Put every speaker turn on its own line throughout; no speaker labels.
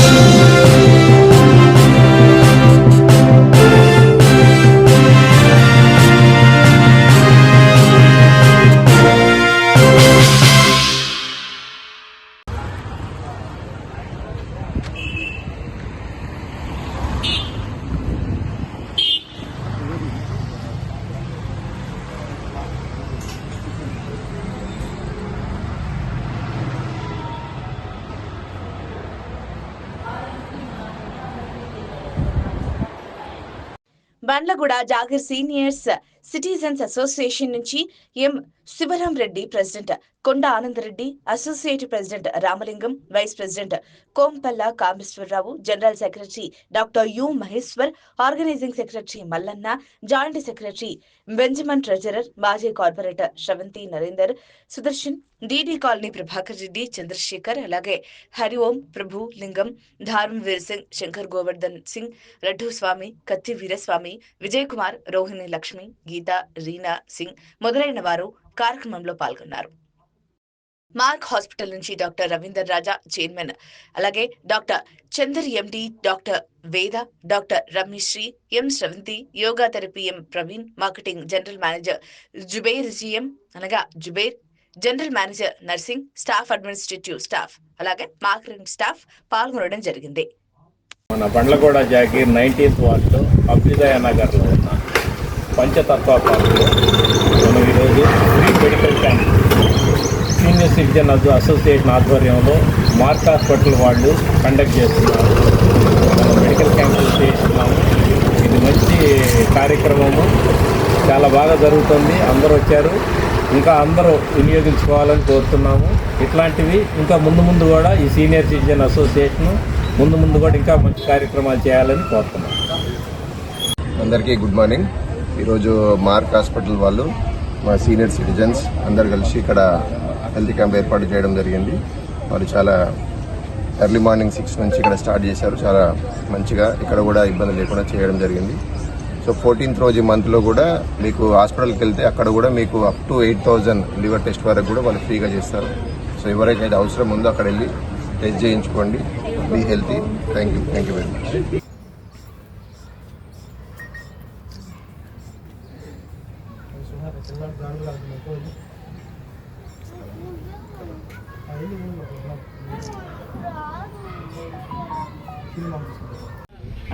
Thank you. Bandlaguda Jagir seniors citizens association నుంచి M. Shivaram Reddy president Konda Anandreddy associate president Ramalingam vice president Kompalla Kameswararao general secretary doctor U. Maheshwar organizing secretary Mallanna joint secretary Benjamin treasurer మాజీ corporator Sravanthi Narender Sudarshan DD colony Prabhakar Reddy Chandrashekar అలాగే హరి ఓం ప్రభు లింగం ధార్మ్ వీర్ సింగ్ శంకర్ గోవర్ధన్ సింగ్ రెడ్డు స్వామి కత్తి వీరస్వామి విజయ్ కుమార్ రోహిణి లక్ష్మి గీత రీనా సింగ్ మొదలైన వారు కార్యక్రమంలో పాల్గొన్నారు. Mark hospital నుంచి doctor Ravinder Raja chairman. అలాగే doctor Chander MD doctor Veda doctor Rameshri M Sravanthi yoga therapy M Praveen marketing general manager Zubair GM అనగా Zubair general manager nursing staff administrative staff అలాగే marketing staff పాల్గొనడం జరిగింది.
మన Bandlaguda jagir nineteenth ward అభ్యుదయ నగర్లో ఉన్నాను పంచతత్వ పార్కులో మనం ఈరోజు free medical camp. Senior citizen association ఆధ్వర్యంలో మార్క్ హాస్పిటల్ వాళ్ళు కండక్ట్ చేస్తున్నారు. మనం మెడికల్ క్యాంప్ చేస్తున్నాము. ఇది మంచి కార్యక్రమము. చాలా బాగా జరుగుతుంది. అందరూ వచ్చారు. ఇంకా అందరూ వినియోగించుకోవాలని కోరుతున్నాము. ఇట్లాంటివి ఇంకా ముందు ముందు కూడా ఈ సీనియర్ సిటిజన్ అసోసియేషన్ ముందు ముందు కూడా ఇంకా మంచి కార్యక్రమాలు చేయాలని కోరుతున్నాం
అందరికీ గుడ్ మార్నింగ్. ఈరోజు మార్క్ హాస్పిటల్ వాళ్ళు మా సీనియర్ సిటిజన్స్ అందరు కలిసి ఇక్కడ హెల్త్ క్యాంప్ ఏర్పాటు చేయడం జరిగింది. వారు చాలా ఎర్లీ మార్నింగ్ సిక్స్ నుంచి ఇక్కడ స్టార్ట్ చేశారు. చాలా మంచిగా ఇక్కడ కూడా ఇబ్బంది లేకుండా చేయడం జరిగింది. సో ఫోర్టీన్త్ రోజు మంత్లో కూడా మీకు హాస్పిటల్కి వెళ్తే అక్కడ కూడా మీకు up to eight thousand liver test వరకు కూడా వాళ్ళు ఫ్రీగా చేస్తారు. సో ఎవరికైతే అవసరం ఉందో అక్కడ వెళ్ళి టెస్ట్ చేయించుకోండి. Be healthy. Thank you. Thank you very much.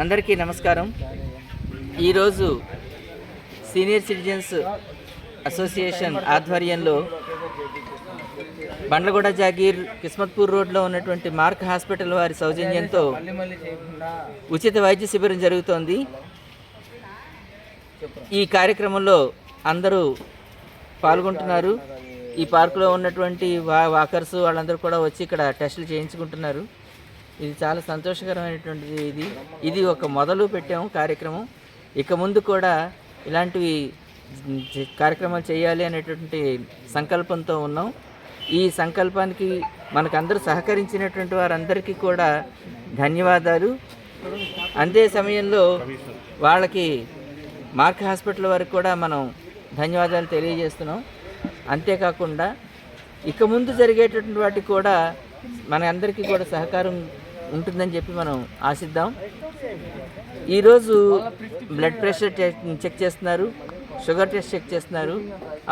అందరికీ నమస్కారం. ఈరోజు సీనియర్ సిటిజన్స్ అసోసియేషన్ ఆధ్వర్యంలో బండ్లగూడ జాగీర్ కిస్మత్పూర్ రోడ్లో ఉన్నటువంటి మార్క్ హాస్పిటల్ వారి సౌజన్యంతో ఉచిత వైద్య శిబిరం జరుగుతోంది. ఈ కార్యక్రమంలో అందరూ పాల్గొంటున్నారు. ఈ పార్కులో ఉన్నటువంటి వా వాకర్స్ వాళ్ళందరూ కూడా వచ్చి ఇక్కడ టెస్టులు చేయించుకుంటున్నారు. ఇది చాలా సంతోషకరమైనటువంటిది ఇది. ఇది ఒక మొదలు పెట్టాము కార్యక్రమం. ఇక ముందు కూడా ఇలాంటివి కార్యక్రమాలు చేయాలి అనేటువంటి సంకల్పంతో ఉన్నాం. ఈ సంకల్పానికి మనకందరూ సహకరించినటువంటి వారందరికీ కూడా ధన్యవాదాలు. అంతే సమయంలో వాళ్ళకి మార్క్ హాస్పిటల్ వారికి కూడా మనం ధన్యవాదాలు తెలియజేస్తున్నాం. అంతేకాకుండా ఇక ముందు జరిగేటటువంటి వాటికి కూడా మన అందరికీ కూడా సహకారం ఉంటుందని చెప్పి మనం ఆశిద్దాం. ఈరోజు బ్లడ్ ప్రెషర్ చెక్ చెక్ చేస్తున్నారు. షుగర్ టెస్ట్ చెక్ చేస్తున్నారు.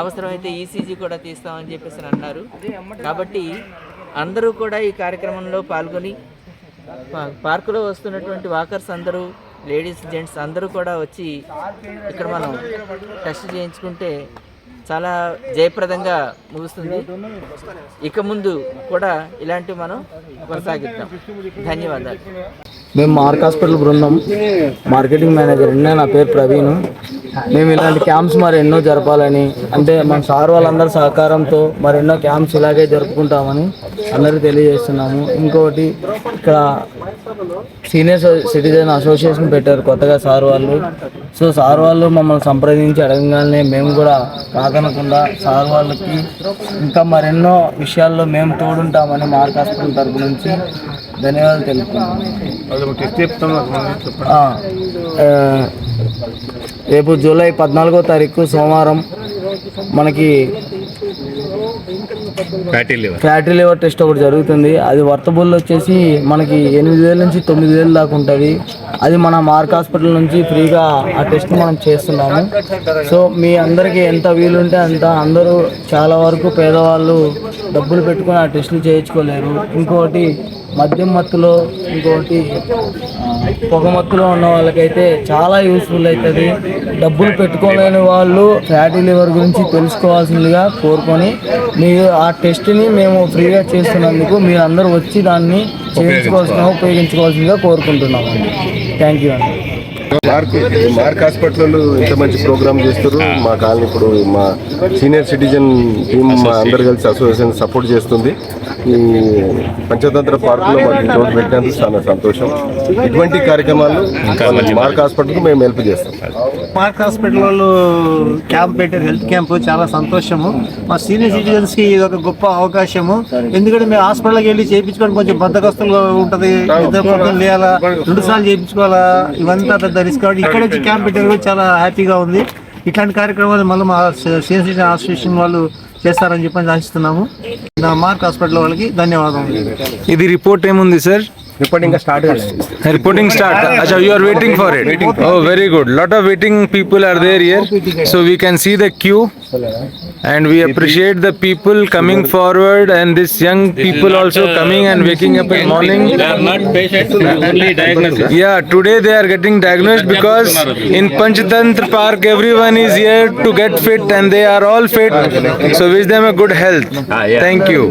అవసరమైతే ఈసీజీ కూడా తీస్తామని చెప్పేసి అన్నారు. కాబట్టి అందరూ కూడా ఈ కార్యక్రమంలో పాల్గొని పార్కులో వస్తున్నటువంటి వాకర్స్ అందరూ లేడీస్ జెంట్స్ అందరూ కూడా వచ్చి ఇక్కడ మనం టెస్ట్ చేయించుకుంటే చాలా జయప్రదంగా ముగుస్తుంది. ఇక ముందు కూడా ఇలాంటివి మనం కొనసాగిద్దాం. ధన్యవాదాలు.
మేము మార్క్ హాస్పిటల్ బృందం. మార్కెటింగ్ మేనేజర్ నా పేరు ప్రవీణ్. మేము ఇలాంటి క్యాంప్స్ మరి ఎన్నో జరపాలని అంటే మన సార్ వాళ్ళందరి సహకారంతో మరి ఎన్నో క్యాంప్స్ ఇలాగే జరుపుకుంటామని అందరికీ తెలియజేస్తున్నాము. ఇంకోటి ఇక్కడ సీనియర్ సిటిజన్ అసోసియేషన్ పెట్టారు కొత్తగా సార్ వాళ్ళు. సో సార్ వాళ్ళు మమ్మల్ని సంప్రదించి అడగగానే మేము కూడా కాదనకుండా సార్ వాళ్ళకి ఇంకా మరెన్నో విషయాల్లో మేము తోడుంటామని మార్క్ హాస్పిటల్ తరపు నుంచి ధన్యవాదాలు తెలుపుతున్నాం రేపు జూలై పద్నాలుగో తారీఖు సోమవారం మనకి
fatty liver
fatty liver test ఒకటి జరుగుతుంది. అది వర్తబుల్ వచ్చేసి మనకి ఎనిమిది వేల నుంచి తొమ్మిది వేలు దాకా ఉంటుంది. అది మన మార్క్ హాస్పిటల్ నుంచి ఫ్రీగా ఆ టెస్ట్ మనం చేస్తున్నాము. సో మీ అందరికీ ఎంత వీలుంటే అంత అందరూ చాలా వరకు పేదవాళ్ళు డబ్బులు పెట్టుకొని ఆ టెస్టులు చేయించుకోలేరు. ఇంకొకటి మద్యం మత్తులో ఇంకొకటి ఆ, పొగ మత్తులో ఉన్న వాళ్ళకైతే చాలా యూస్ఫుల్ అవుతుంది డబ్బులు పెట్టుకోలేని వాళ్ళు ఫ్యాటీ లివర్ గురించి తెలుసుకోవాల్సిందిగా కోరుకొని మీరు ఆ టెస్ట్ని మేము ఫ్రీగా చేస్తున్నందుకు మీరు అందరూ వచ్చి దాన్ని చేయించుకోవాల్సిన ఉపయోగించుకోవాల్సిందిగా కోరుకుంటున్నాము థ్యాంక్ యూ అండి.
మార్క్ మార్క్ హాస్పిటల్ ఇంత మంచి ప్రోగ్రామ్ చేస్తారు. మా కాలనీ ఇప్పుడు మా సీనియర్ సిటిజన్ టీమ్ మా అందరు కలిసి అసోసియేషన్ సపోర్ట్ చేస్తుంది. ఈ పంచతంత్ర పార్కులో మాకు చోటు పెట్టినందుకు చాలా సంతోషం. ఇటువంటి కార్యక్రమాలు మార్క్ హాస్పిటల్కి మేము హెల్ప్ చేస్తాం.
మార్క్ హాస్పిటల్ వాళ్ళు క్యాంప్ పెట్టారు హెల్త్ క్యాంప్ చాలా సంతోషము. మా సీనియర్ సిటిజన్స్కి ఇది ఒక గొప్ప అవకాశము. ఎందుకంటే మేము హాస్పిటల్కి వెళ్ళి చేయించుకోవడం కొంచెం బద్దకస్తులుగా ఉంటది. రెండు సార్లు చేయించుకోవాలా? ఇవంతా పెద్ద రిస్క్ కాబట్టి ఇక్కడ వచ్చి క్యాంప్ పెట్టారు కూడా చాలా హ్యాపీగా ఉంది. ఇట్లాంటి కార్యక్రమాలు మళ్ళీ మా సీనియర్ అసోసియేషన్ వాళ్ళు చేస్తారని చెప్పని ఆశిస్తున్నాము. నా మార్క్ హాస్పిటల్ వాళ్ళకి ధన్యవాదాలు
ఇది రిపోర్ట్ ఏముంది sir
reporting start
reporting start. Acha you are waiting for it. Oh very good. Lot of waiting people are there here. So we can see the queue. And we appreciate the people coming forward and this young people also uh, coming and waking up in morning
they are not patient only diagnosis.
Yeah today they are getting diagnosed because in panchatantra park everyone is here to get fit and they are all fit. So wish them a good health. Ah, Thank you.